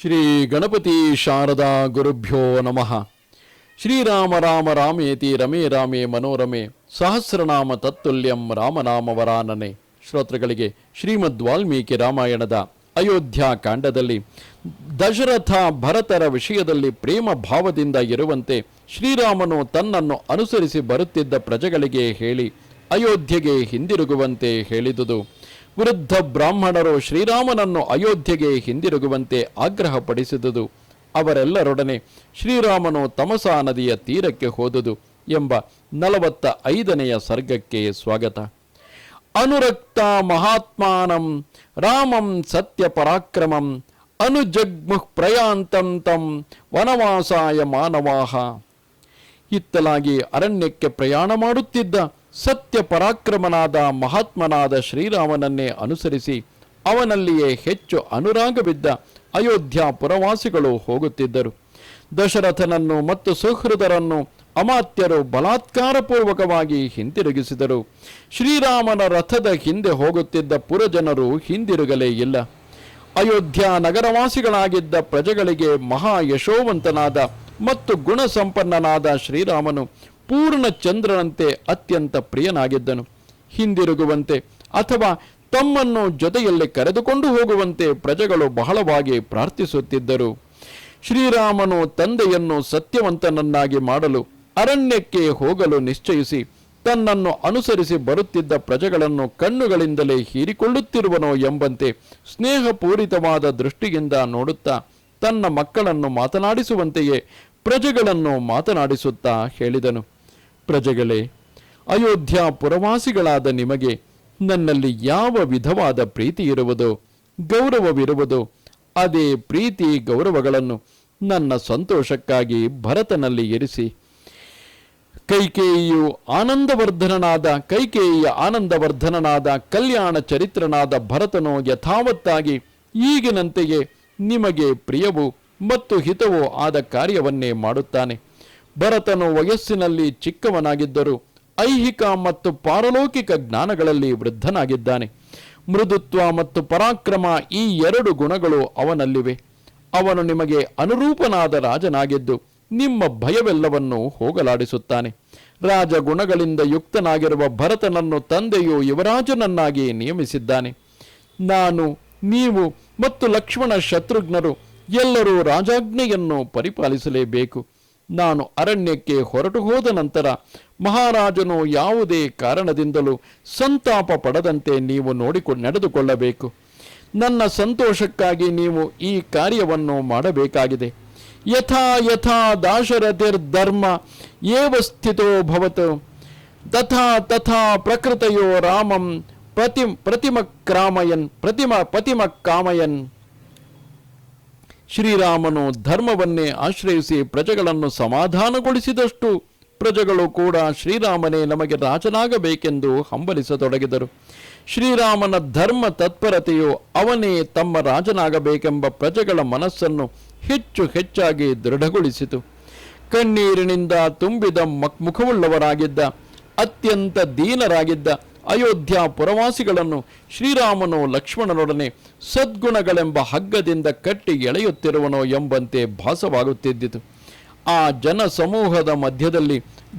ಶ್ರೀ ಗಣಪತಿ ಶಾರದಾ ಗುರುಭ್ಯೋ ನಮಃ. ಶ್ರೀರಾಮ ರಾಮ ರಾಮೇತಿ ರಮೇ ರಾಮೇ ಮನೋರಮೆ ಸಹಸ್ರನಾಮ ತತ್ತುಲ್ಯಂ ರಾಮನಾಮ ವರಾನನೆ ಶ್ರೋತೃಗಳಿಗೆ ಶ್ರೀಮದ್ ವಾಲ್ಮೀಕಿ ರಾಮಾಯಣದ ಅಯೋಧ್ಯ ಕಾಂಡದಲ್ಲಿ, ದಶರಥ ಭರತರ ವಿಷಯದಲ್ಲಿ ಪ್ರೇಮ ಭಾವದಿಂದ ಇರುವಂತೆ ಶ್ರೀರಾಮನು ತನ್ನನ್ನು ಅನುಸರಿಸಿ ಬರುತ್ತಿದ್ದ ಪ್ರಜೆಗಳಿಗೆ ಹೇಳಿ, ಅಯೋಧ್ಯೆಗೆ ಹಿಂದಿರುಗುವಂತೆ ಹೇಳಿದುದು. ವೃದ್ಧ ಬ್ರಾಹ್ಮಣರು ಶ್ರೀರಾಮನನ್ನು ಅಯೋಧ್ಯೆಗೆ ಹಿಂದಿರುಗುವಂತೆ ಆಗ್ರಹಪಡಿಸಿದುದು. ಅವರೆಲ್ಲರೊಡನೆ ಶ್ರೀರಾಮನು ತಮಸಾ ನದಿಯ ತೀರಕ್ಕೆ ಹೋದುದು ಎಂಬ ನಲವತ್ತ ಐದನೆಯ ಸರ್ಗಕ್ಕೆ ಸ್ವಾಗತ. ಅನುರಕ್ತ ಮಹಾತ್ಮಾನಂ ರಾಮಂ ಸತ್ಯ ಪರಾಕ್ರಮಂ ಅನುಜಗ್ಮುಃ ಪ್ರಯಾಂತಂ ತಂ ವನವಾಸಾಯ ಮಾನವಾಹ. ಇತ್ತಲಾಗಿ ಅರಣ್ಯಕ್ಕೆ ಪ್ರಯಾಣ ಮಾಡುತ್ತಿದ್ದ ಸತ್ಯ ಪರಾಕ್ರಮನಾದ ಮಹಾತ್ಮನಾದ ಶ್ರೀರಾಮನನ್ನೇ ಅನುಸರಿಸಿ ಅವನಲ್ಲಿಯೇ ಹೆಚ್ಚು ಅನುರಾಗವಿದ್ದ ಅಯೋಧ್ಯ ಪುರವಾಸಿಗಳು ಹೋಗುತ್ತಿದ್ದರು. ದಶರಥನನ್ನು ಮತ್ತು ಸುಹೃದರನ್ನು ಅಮಾತ್ಯರು ಬಲಾತ್ಕಾರಪೂರ್ವಕವಾಗಿ ಹಿಂತಿರುಗಿಸಿದರು ಶ್ರೀರಾಮನ ರಥದ ಹಿಂದೆ ಹೋಗುತ್ತಿದ್ದ ಪುರಜನರು ಹಿಂದಿರುಗಲೇ ಇಲ್ಲ. ಅಯೋಧ್ಯ ನಗರವಾಸಿಗಳಾಗಿದ್ದ ಪ್ರಜೆಗಳಿಗೆ ಮಹಾ ಯಶೋವಂತನಾದ ಮತ್ತು ಗುಣಸಂಪನ್ನನಾದ ಶ್ರೀರಾಮನು ಪೂರ್ಣ ಚಂದ್ರನಂತೆ ಅತ್ಯಂತ ಪ್ರಿಯನಾಗಿದ್ದನು. ಹಿಂದಿರುಗುವಂತೆ ಅಥವಾ ತಮ್ಮನ್ನು ಜೊತೆಯಲ್ಲಿ ಕರೆದುಕೊಂಡು ಹೋಗುವಂತೆ ಪ್ರಜೆಗಳು ಬಹಳವಾಗಿ ಪ್ರಾರ್ಥಿಸುತ್ತಿದ್ದರು. ಶ್ರೀರಾಮನು ತಂದೆಯನ್ನು ಸತ್ಯವಂತನನ್ನಾಗಿ ಮಾಡಲು ಅರಣ್ಯಕ್ಕೆ ಹೋಗಲು ನಿಶ್ಚಯಿಸಿ ತನ್ನನ್ನು ಅನುಸರಿಸಿ ಬರುತ್ತಿದ್ದ ಪ್ರಜೆಗಳನ್ನು ಕಣ್ಣುಗಳಿಂದಲೇ ಹೀರಿಕೊಳ್ಳುತ್ತಿರುವನೋ ಎಂಬಂತೆ ಸ್ನೇಹಪೂರಿತವಾದ ದೃಷ್ಟಿಯಿಂದ ನೋಡುತ್ತಾ ತನ್ನ ಮಕ್ಕಳನ್ನು ಮಾತನಾಡಿಸುವಂತೆಯೇ ಪ್ರಜೆಗಳನ್ನು ಮಾತನಾಡಿಸುತ್ತಾ ಹೇಳಿದನು. ಪ್ರಜೆಗಳೇ, ಅಯೋಧ್ಯ ಪುರವಾಸಿಗಳಾದ ನಿಮಗೆ ನನ್ನಲ್ಲಿ ಯಾವ ವಿಧವಾದ ಪ್ರೀತಿ ಇರುವುದೋ, ಗೌರವವಿರುವುದೋ, ಅದೇ ಪ್ರೀತಿ ಗೌರವಗಳನ್ನು ನನ್ನ ಸಂತೋಷಕ್ಕಾಗಿ ಭರತನಲ್ಲಿ ಇರಿಸಿ. ಕೈಕೇಯಿಯು ಆನಂದವರ್ಧನನಾದ, ಕೈಕೇಯಿಯ ಆನಂದವರ್ಧನನಾದ, ಕಲ್ಯಾಣ ಚರಿತ್ರನಾದ ಭರತನು ಯಥಾವತ್ತಾಗಿ ಈಗಿನಂತೆಯೇ ನಿಮಗೆ ಪ್ರಿಯವೂ ಮತ್ತು ಹಿತವೂ ಆದ ಕಾರ್ಯವನ್ನೇ ಮಾಡುತ್ತಾನೆ. ಭರತನು ವಯಸ್ಸಿನಲ್ಲಿ ಚಿಕ್ಕವನಾಗಿದ್ದರೂ ಐಹಿಕ ಮತ್ತು ಪಾರಲೌಕಿಕ ಜ್ಞಾನಗಳಲ್ಲಿ ವೃದ್ಧನಾಗಿದ್ದಾನೆ. ಮೃದುತ್ವ ಮತ್ತು ಪರಾಕ್ರಮ ಈ ಎರಡು ಗುಣಗಳು ಅವನಲ್ಲಿವೆ. ಅವನು ನಿಮಗೆ ಅನುರೂಪನಾದ ರಾಜನಾಗಿದ್ದು ನಿಮ್ಮ ಭಯವೆಲ್ಲವನ್ನು ಹೋಗಲಾಡಿಸುತ್ತಾನೆ. ರಾಜಗುಣಗಳಿಂದ ಯುಕ್ತನಾಗಿರುವ ಭರತನನ್ನು ತಂದೆಯು ಯುವರಾಜನನ್ನಾಗಿ ನಿಯಮಿಸಿದ್ದಾನೆ. ನಾನು, ನೀವು ಮತ್ತು ಲಕ್ಷ್ಮಣ ಶತ್ರುಘ್ನರು ಎಲ್ಲರೂ ರಾಜಾಜ್ಞೆಯನ್ನು ಪರಿಪಾಲಿಸಲೇಬೇಕು. ನಾನು ಅರಣ್ಯಕ್ಕೆ ಹೊರಟು ಹೋದ ನಂತರ ಮಹಾರಾಜನು ಯಾವುದೇ ಕಾರಣದಿಂದಲೂ ಸಂತಾಪ ಪಡದಂತೆ ನೀವು ನೋಡಿಕೊಂಡು ನಡೆದುಕೊಳ್ಳಬೇಕು. ನನ್ನ ಸಂತೋಷಕ್ಕಾಗಿ ನೀವು ಈ ಕಾರ್ಯವನ್ನು ಮಾಡಬೇಕಾಗಿದೆ. ಯಥಾ ಯಥಾ ದಾಶರಥಿರ್ಧರ್ಮ ಏವ ಸ್ಥಿತೋ ಭವತು. ತಥಾ ತಥಾ ಪ್ರಕೃತಯೋ ರಾಮಂ ಪ್ರತಿ ಪ್ರತಿಮ ಕ್ರಾಮಯನ್, ಪ್ರತಿಮ ಪ್ರತಿಮ ಕಾಮಯನ್. ಶ್ರೀರಾಮನು ಧರ್ಮವನ್ನೇ ಆಶ್ರಯಿಸಿ ಪ್ರಜೆಗಳನ್ನು ಸಮಾಧಾನಗೊಳಿಸಿದಷ್ಟು ಪ್ರಜೆಗಳು ಕೂಡ ಶ್ರೀರಾಮನೇ ನಮಗೆ ರಾಜನಾಗಬೇಕೆಂದು ಹಂಬಲಿಸತೊಡಗಿದರು. ಶ್ರೀರಾಮನ ಧರ್ಮ ತತ್ಪರತೆಯು ಅವನೇ ತಮ್ಮ ರಾಜನಾಗಬೇಕೆಂಬ ಪ್ರಜೆಗಳ ಮನಸ್ಸನ್ನು ಹೆಚ್ಚು ಹೆಚ್ಚಾಗಿ ದೃಢಗೊಳಿಸಿತು. ಕಣ್ಣೀರಿನಿಂದ ತುಂಬಿದ ಮಕ್, ಮುಖವುಳ್ಳವರಾಗಿದ್ದ, ಅತ್ಯಂತ ದೀನರಾಗಿದ್ದ ಅಯೋಧ್ಯ ಪುರವಾಸಿಗಳನ್ನು ಶ್ರೀರಾಮನು ಲಕ್ಷ್ಮಣನೊಡನೆ ಸದ್ಗುಣಗಳೆಂಬ ಹಗ್ಗದಿಂದ ಕಟ್ಟಿ ಎಳೆಯುತ್ತಿರುವನೋ ಎಂಬಂತೆ ಭಾಸವಾಗುತ್ತಿದ್ದಿತು. ಆ ಜನ ಸಮೂಹದ ಮಧ್ಯದಲ್ಲಿ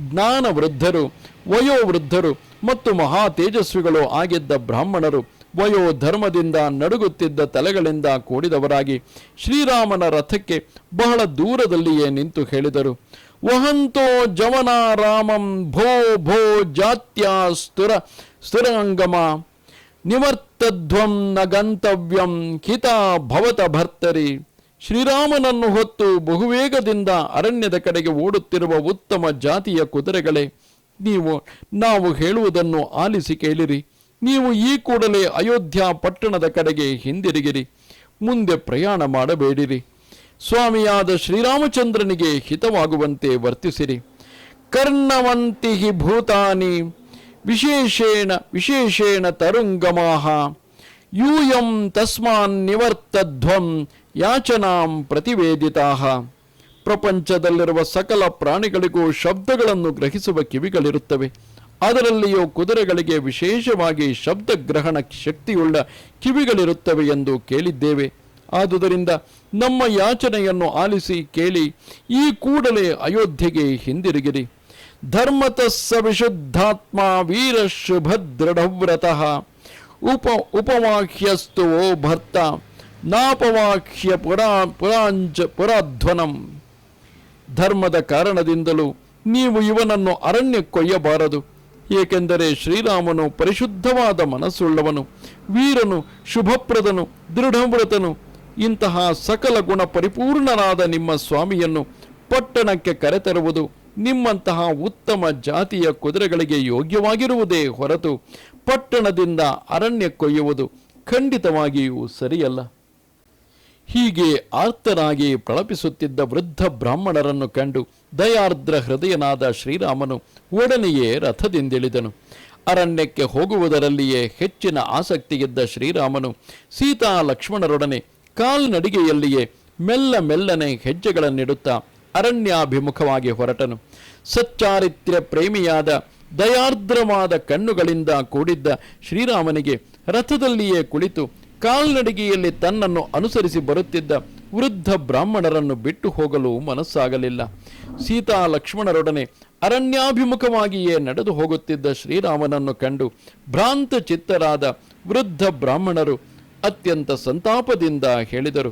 ಜ್ಞಾನ ವೃದ್ಧರು ವಯೋವೃದ್ಧರು ಮತ್ತು ಮಹಾ ತೇಜಸ್ವಿಗಳು ಆಗಿದ್ದ ಬ್ರಾಹ್ಮಣರು ವಯೋ ಧರ್ಮದಿಂದ ನಡುಗುತ್ತಿದ್ದ ತಲೆಗಳಿಂದ ಕೂಡಿದವರಾಗಿ ಶ್ರೀರಾಮನ ರಥಕ್ಕೆ ಬಹಳ ದೂರದಲ್ಲಿಯೇ ನಿಂತು ಹೇಳಿದರು. ವಹಂತೋ ಜವನ ರಾಮಂ ಭೋ ಭೋ ಜಾತ್ಯ ಸ್ತುರ ಸ್ತುರಂಗಮ ನಿವರ್ತಧ್ವಂ ನ ಗಂತವ್ಯಂ ಹಿತ ಭವತ ಭರ್ತರಿ. ಶ್ರೀರಾಮನನ್ನು ಹೊತ್ತು ಬಹುವೇಗದಿಂದ ಅರಣ್ಯದ ಕಡೆಗೆ ಓಡುತ್ತಿರುವ ಉತ್ತಮ ಜಾತಿಯ ಕುದುರೆಗಳೇ, ನೀವು, ನಾವು ಹೇಳುವುದನ್ನು ಆಲಿಸಿ ಕೇಳಿರಿ. ನೀವು ಈ ಕೂಡಲೇ ಅಯೋಧ್ಯ ಪಟ್ಟಣದ ಕಡೆಗೆ ಹಿಂದಿರುಗಿರಿ. ಮುಂದೆ ಪ್ರಯಾಣ ಮಾಡಬೇಡಿರಿ. ಸ್ವಾಮಿಯಾದ ಶ್ರೀರಾಮಚಂದ್ರನಿಗೆ ಹಿತವಾಗುವಂತೆ ವರ್ತಿಸಿರಿ. ಕರ್ಣವಂತಿ ಭೂತಾನಿ ವಿಶೇಷೇಣ ವಿಶೇಷೇಣ ತರುಂಗಮಾಹ. ಯೂಯಂ ತಸ್ಮಾನ್ ನಿವರ್ತಧ್ವಂ ಯಾಚನಾಂ ಪ್ರತಿವೇದಿತಾಹ. ಪ್ರಪಂಚದಲ್ಲಿರುವ ಸಕಲ ಪ್ರಾಣಿಗಳಿಗೂ ಶಬ್ದಗಳನ್ನು ಗ್ರಹಿಸುವ ಕಿವಿಗಳಿರುತ್ತವೆ. ಅದರಲ್ಲಿಯೂ ಕುದುರೆಗಳಿಗೆ ವಿಶೇಷವಾಗಿ ಶಬ್ದಗ್ರಹಣ ಶಕ್ತಿಯುಳ್ಳ ಕಿವಿಗಳಿರುತ್ತವೆ ಎಂದು ಕೇಳಿದ್ದೇವೆ. ಆದುದರಿಂದ ನಮ್ಮ ಯಾಚನೆಯನ್ನು ಆಲಿಸಿ ಕೇಳಿ ಈ ಕೂಡಲೇ ಅಯೋಧ್ಯೆಗೆ ಹಿಂದಿರುಗಿರಿ. ಧರ್ಮತಸ್ಸ ವಿಶುದ್ಧಾತ್ಮ ವೀರ ಶುಭದೃಢವ್ರತಃ ಉಪ ಉಪವಾಹ್ಯಸ್ತು ಓ ಭರ್ತ ನಾಪವಾಹ್ಯ ಪುರಾ ಪುರಾಂಜ ಪುರಾಧ್ವನಂ. ಧರ್ಮದ ಕಾರಣದಿಂದಲೂ ನೀವು ಇವನನ್ನು ಅರಣ್ಯ ಕೊಯ್ಯಬಾರದು ಏಕೆಂದರೆ ಶ್ರೀರಾಮನು ಪರಿಶುದ್ಧವಾದ ಮನಸ್ಸುಳ್ಳವನು, ವೀರನು ಶುಭಪ್ರದನು, ದೃಢವ್ರತನು ಇಂತಹ ಸಕಲ ಗುಣ ಪರಿಪೂರ್ಣನಾದ ನಿಮ್ಮ ಸ್ವಾಮಿಯನ್ನು ಪಟ್ಟಣಕ್ಕೆ ಕರೆತರುವುದು ನಿಮ್ಮಂತಹ ಉತ್ತಮ ಜಾತಿಯ ಕುದುರೆಗಳಿಗೆ ಯೋಗ್ಯವಾಗಿರುವುದೇ ಹೊರತು ಪಟ್ಟಣದಿಂದ ಅರಣ್ಯ ಕೊಯ್ಯುವುದು ಖಂಡಿತವಾಗಿಯೂ ಸರಿಯಲ್ಲ. ಹೀಗೆ ಆರ್ತನಾಗಿ ಪ್ರಳಪಿಸುತ್ತಿದ್ದ ವೃದ್ಧ ಬ್ರಾಹ್ಮಣರನ್ನು ಕಂಡು ದಯಾರ್ದ್ರ ಹೃದಯನಾದ ಶ್ರೀರಾಮನು ಒಡನೆಯೇ ರಥದಿಂದಿಳಿದನು. ಅರಣ್ಯಕ್ಕೆ ಹೋಗುವುದರಲ್ಲಿಯೇ ಹೆಚ್ಚಿನ ಆಸಕ್ತಿಯಿದ್ದ ಶ್ರೀರಾಮನು ಸೀತಾ ಲಕ್ಷ್ಮಣರೊಡನೆ ಕಾಲ್ನಡಿಗೆಯಲ್ಲಿಯೇ ಮೆಲ್ಲ ಮೆಲ್ಲನೆ ಹೆಜ್ಜೆಗಳನ್ನಿಡುತ್ತಾ ಅರಣ್ಯಾಭಿಮುಖವಾಗಿ ಹೊರಟನು. ಸಚ್ಚಾರಿತ್ರ ಪ್ರೇಮಿಯಾದ, ದಯಾರ್ದ್ರವಾದ ಕಣ್ಣುಗಳಿಂದ ಕೂಡಿದ್ದ ಶ್ರೀರಾಮನಿಗೆ ರಥದಲ್ಲಿಯೇ ಕುಳಿತು ಕಾಲ್ನಡಿಗೆಯಲ್ಲಿ ತನ್ನನ್ನು ಅನುಸರಿಸಿ ಬರುತ್ತಿದ್ದ ವೃದ್ಧ ಬ್ರಾಹ್ಮಣರನ್ನು ಬಿಟ್ಟು ಹೋಗಲು ಮನಸ್ಸಾಗಲಿಲ್ಲ. ಸೀತಾ ಲಕ್ಷ್ಮಣರೊಡನೆ ಅರಣ್ಯಾಭಿಮುಖವಾಗಿಯೇ ನಡೆದು ಹೋಗುತ್ತಿದ್ದ ಶ್ರೀರಾಮನನ್ನು ಕಂಡು ಭ್ರಾಂತ ಚಿತ್ತರಾದ ವೃದ್ಧ ಬ್ರಾಹ್ಮಣರು ಅತ್ಯಂತ ಸಂತಾಪದಿಂದ ಹೇಳಿದರು.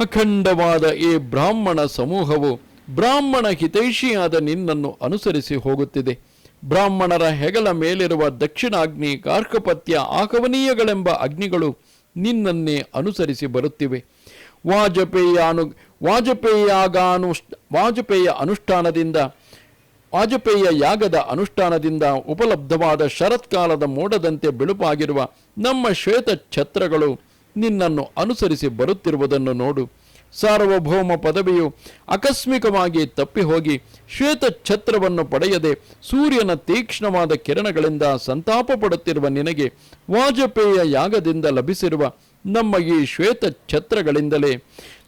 ಅಖಂಡವಾದ ಈ ಬ್ರಾಹ್ಮಣ ಸಮೂಹವು ಬ್ರಾಹ್ಮಣ ಹಿತೈಷಿಯಾದ ನಿನ್ನನ್ನು ಅನುಸರಿಸಿ ಹೋಗುತ್ತಿದೆ. ಬ್ರಾಹ್ಮಣರ ಹೆಗಲ ಮೇಲಿರುವ ದಕ್ಷಿಣಾಗ್ನಿ ಕಾರ್ಕಪತ್ಯ ಆಕವನೀಯಗಳೆಂಬ ಅಗ್ನಿಗಳು ನಿನ್ನನ್ನೇ ಅನುಸರಿಸಿ ಬರುತ್ತಿವೆ. ವಾಜಪೇಯ ಅನು ವಾಜಪೇಯಾಗಾನು ವಾಜಪೇಯ ಅನುಷ್ಠಾನದಿಂದ ವಾಜಪೇಯ ಯಾಗದ ಅನುಷ್ಠಾನದಿಂದ ಉಪಲಬ್ಧವಾದ ಶರತ್ಕಾಲದ ಮೋಡದಂತೆ ಬಿಳುಪಾಗಿರುವ ನಮ್ಮ ಶ್ವೇತ ಛತ್ರಗಳು ನಿನ್ನನ್ನು ಅನುಸರಿಸಿ ಬರುತ್ತಿರುವುದನ್ನು ನೋಡು. ಸಾರ್ವಭೌಮ ಪದವಿಯು ಆಕಸ್ಮಿಕವಾಗಿ ತಪ್ಪಿ ಹೋಗಿ ಶ್ವೇತ ಛತ್ರವನ್ನು ಪಡೆಯದೆ ಸೂರ್ಯನ ತೀಕ್ಷ್ಣವಾದ ಕಿರಣಗಳಿಂದ ಸಂತಾಪ ಪಡುತ್ತಿರುವ ನಿನಗೆ ವಾಜಪೇಯ ಯಾಗದಿಂದ ಲಭಿಸಿರುವ ನಮ್ಮ ಈ ಶ್ವೇತ ಛತ್ರಗಳಿಂದಲೇ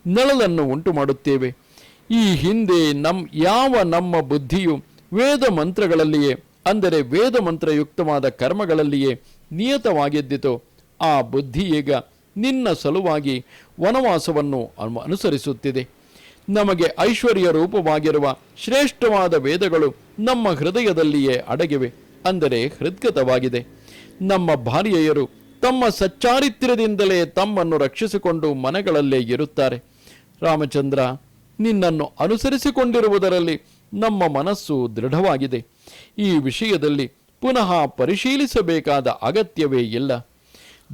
ನೆಳಲನ್ನು ಉಂಟು ಮಾಡುತ್ತೇವೆ ಈ ಹಿಂದೆ ನಮ್ ಯಾವ ನಮ್ಮ ಬುದ್ಧಿಯು ವೇದ ಮಂತ್ರಗಳಲ್ಲಿಯೇ, ಅಂದರೆ ವೇದ ಮಂತ್ರಯುಕ್ತವಾದ ಕರ್ಮಗಳಲ್ಲಿಯೇ ನಿಯತವಾಗಿದ್ದಿತೋ, ಆ ಬುದ್ಧಿ ಈಗ ನಿನ್ನ ಸಲುವಾಗಿ ವನವಾಸವನ್ನು ಅನು- ಅನುಸರಿಸುತ್ತಿದೆ. ನಮಗೆ ಐಶ್ವರ್ಯ ರೂಪವಾಗಿರುವ ಶ್ರೇಷ್ಠವಾದ ವೇದಗಳು ನಮ್ಮ ಹೃದಯದಲ್ಲಿಯೇ ಅಡಗಿವೆ, ಅಂದರೆ ಹೃದ್ಗತವಾಗಿದೆ. ನಮ್ಮ ಭಾರ್ಯೆಯರು ತಮ್ಮ ಸಚ್ಚಾರಿತ್ರ್ಯದಿಂದಲೇ ತಮ್ಮನ್ನು ರಕ್ಷಿಸಿಕೊಂಡು ಮನೆಗಳಲ್ಲೇ ಇರುತ್ತಾರೆ. ರಾಮಚಂದ್ರ ನಿನ್ನನ್ನು ಅನುಸರಿಸಿಕೊಂಡಿರುವುದರಲ್ಲಿ ನಮ್ಮ ಮನಸ್ಸು ದೃಢವಾಗಿದೆ. ಈ ವಿಷಯದಲ್ಲಿ ಪುನಃ ಪರಿಶೀಲಿಸಬೇಕಾದ ಅಗತ್ಯವೇ ಇಲ್ಲ.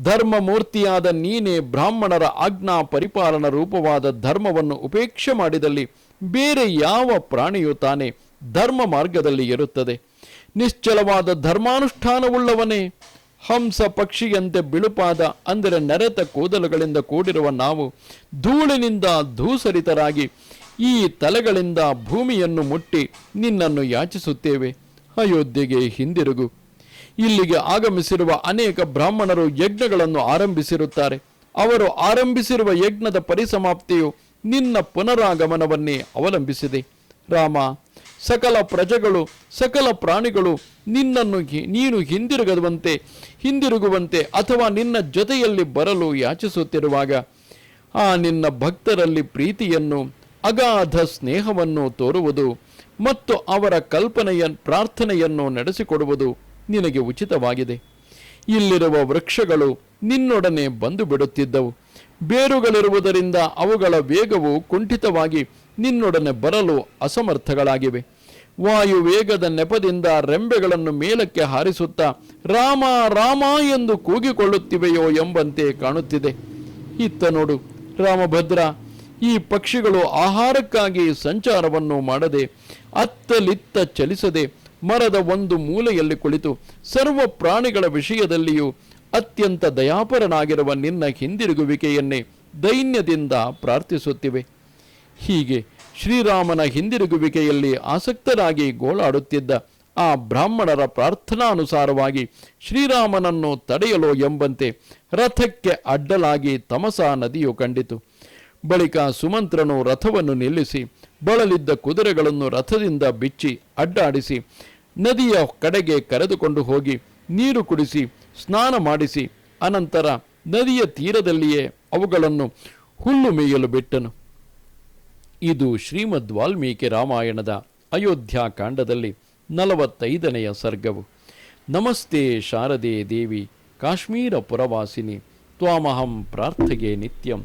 ಧರ್ಮಮೂರ್ತಿಯಾದ ನೀನೇ ಬ್ರಾಹ್ಮಣರ ಆಜ್ಞಾ ಪರಿಪಾಲನ ರೂಪವಾದ ಧರ್ಮವನ್ನು ಉಪೇಕ್ಷೆ ಮಾಡಿದಲ್ಲಿ ಬೇರೆ ಯಾವ ಪ್ರಾಣಿಯು ತಾನೇ ಧರ್ಮ ಮಾರ್ಗದಲ್ಲಿ ಇರುತ್ತದೆ ನಿಶ್ಚಲವಾದ ಧರ್ಮಾನುಷ್ಠಾನವುಳ್ಳವನೇ, ಹಂಸ ಪಕ್ಷಿಯಂತೆ ಬಿಳುಪಾದ ಅಂದರೆ ನರೆತ ಕೂದಲುಗಳಿಂದ ಕೂಡಿರುವ ನಾವು ಧೂಳಿನಿಂದ ಧೂಸರಿತರಾಗಿ ಈ ತಲೆಗಳಿಂದ ಭೂಮಿಯನ್ನು ಮುಟ್ಟಿ ನಿನ್ನನ್ನು ಯಾಚಿಸುತ್ತೇವೆ. ಅಯೋಧ್ಯೆಗೆ ಹಿಂದಿರುಗು. ಇಲ್ಲಿಗೆ ಆಗಮಿಸಿರುವ ಅನೇಕ ಬ್ರಾಹ್ಮಣರು ಯಜ್ಞಗಳನ್ನು ಆರಂಭಿಸಿರುತ್ತಾರೆ. ಅವರು ಆರಂಭಿಸಿರುವ ಯಜ್ಞದ ಪರಿಸಮಾಪ್ತಿಯು ನಿನ್ನ ಪುನರಾಗಮನವನ್ನೇ ಅವಲಂಬಿಸಿದೆ. ರಾಮ, ಸಕಲ ಪ್ರಜೆಗಳು, ಸಕಲ ಪ್ರಾಣಿಗಳು ನಿನ್ನನ್ನು ನೀನು ಹಿಂದಿರುಗದಂತೆ ಹಿಂದಿರುಗುವಂತೆ ಅಥವಾ ನಿನ್ನ ಜೊತೆಯಲ್ಲಿ ಬರಲು ಯಾಚಿಸುತ್ತಿರುವಾಗ, ಆ ನಿನ್ನ ಭಕ್ತರಲ್ಲಿ ಪ್ರೀತಿಯನ್ನು ಅಗಾಧ ಸ್ನೇಹವನ್ನು ತೋರುವುದು ಮತ್ತು ಅವರ ಕಲ್ಪನೆಯ ಪ್ರಾರ್ಥನೆಯನ್ನು ನಡೆಸಿಕೊಡುವುದು ನಿನಗೆ ಉಚಿತವಾಗಿದೆ. ಇಲ್ಲಿರುವ ವೃಕ್ಷಗಳು ನಿನ್ನೊಡನೆ ಬಂದು ಬಿಡುತ್ತಿದ್ದವು ಬೇರುಗಳಿರುವುದರಿಂದ ಅವುಗಳ ವೇಗವು ಕುಂಠಿತವಾಗಿ ನಿನ್ನೊಡನೆ ಬರಲು ಅಸಮರ್ಥಗಳಾಗಿವೆ. ವಾಯು ವೇಗದ ನೆಪದಿಂದ ರೆಂಬೆಗಳನ್ನು ಮೇಲಕ್ಕೆ ಹಾರಿಸುತ್ತಾ, ರಾಮ ರಾಮ ಎಂದು ಕೂಗಿಕೊಳ್ಳುತ್ತಿವೆಯೋ ಎಂಬಂತೆ ಕಾಣುತ್ತಿದೆ. ಇತ್ತ ನೋಡು, ರಾಮಭದ್ರ ಈ ಪಕ್ಷಿಗಳು ಆಹಾರಕ್ಕಾಗಿ ಸಂಚಾರವನ್ನು ಮಾಡದೆ ಅತ್ತಲಿತ್ತ ಚಲಿಸದೆ ಮರದ ಒಂದು ಮೂಲೆಯಲ್ಲಿ ಕುಳಿತು ಸರ್ವ ಪ್ರಾಣಿಗಳ ವಿಷಯದಲ್ಲಿಯೂ ಅತ್ಯಂತ ದಯಾಪರನಾಗಿರುವ ನಿನ್ನ ಹಿಂದಿರುಗುವಿಕೆಯನ್ನೇ ದೈನ್ಯದಿಂದ ಪ್ರಾರ್ಥಿಸುತ್ತಿವೆ. ಹೀಗೆ ಶ್ರೀರಾಮನ ಹಿಂದಿರುಗುವಿಕೆಯಲ್ಲಿ ಆಸಕ್ತರಾಗಿ ಗೋಳಾಡುತ್ತಿದ್ದ ಆ ಬ್ರಾಹ್ಮಣರ ಪ್ರಾರ್ಥನಾನುಸಾರವಾಗಿ ಶ್ರೀರಾಮನನ್ನು ತಡೆಯಲು ಎಂಬಂತೆ ರಥಕ್ಕೆ ಅಡ್ಡಲಾಗಿ ತಮಸಾ ನದಿಯು ಕಂಡಿತು. ಬಳಿಕ ಸುಮಂತ್ರನು ರಥವನ್ನು ನಿಲ್ಲಿಸಿ ಬಳಲಿದ್ದ ಕುದುರೆಗಳನ್ನು ರಥದಿಂದ ಬಿಚ್ಚಿ ಅಡ್ಡಾಡಿಸಿ ನದಿಯ ಕಡೆಗೆ ಕರೆದುಕೊಂಡು ಹೋಗಿ ನೀರು ಕುಡಿಸಿ ಸ್ನಾನ ಮಾಡಿಸಿ ಅನಂತರ ನದಿಯ ತೀರದಲ್ಲಿಯೇ ಅವುಗಳನ್ನು ಹುಲ್ಲು ಮೇಯಲು ಬಿಟ್ಟನು. ಇದು ಶ್ರೀಮದ್ ವಾಲ್ಮೀಕಿ ರಾಮಾಯಣದ ಅಯೋಧ್ಯಾಕಾಂಡದಲ್ಲಿ ನಲವತ್ತೈದನೆಯ ಸರ್ಗವು. ನಮಸ್ತೆ ಶಾರದೆ ದೇವಿ, ಕಾಶ್ಮೀರ ಪುರವಾಸಿನಿ, ತ್ವಾಮಹಂ ಪ್ರಾರ್ಥಗೆ ನಿತ್ಯಂ.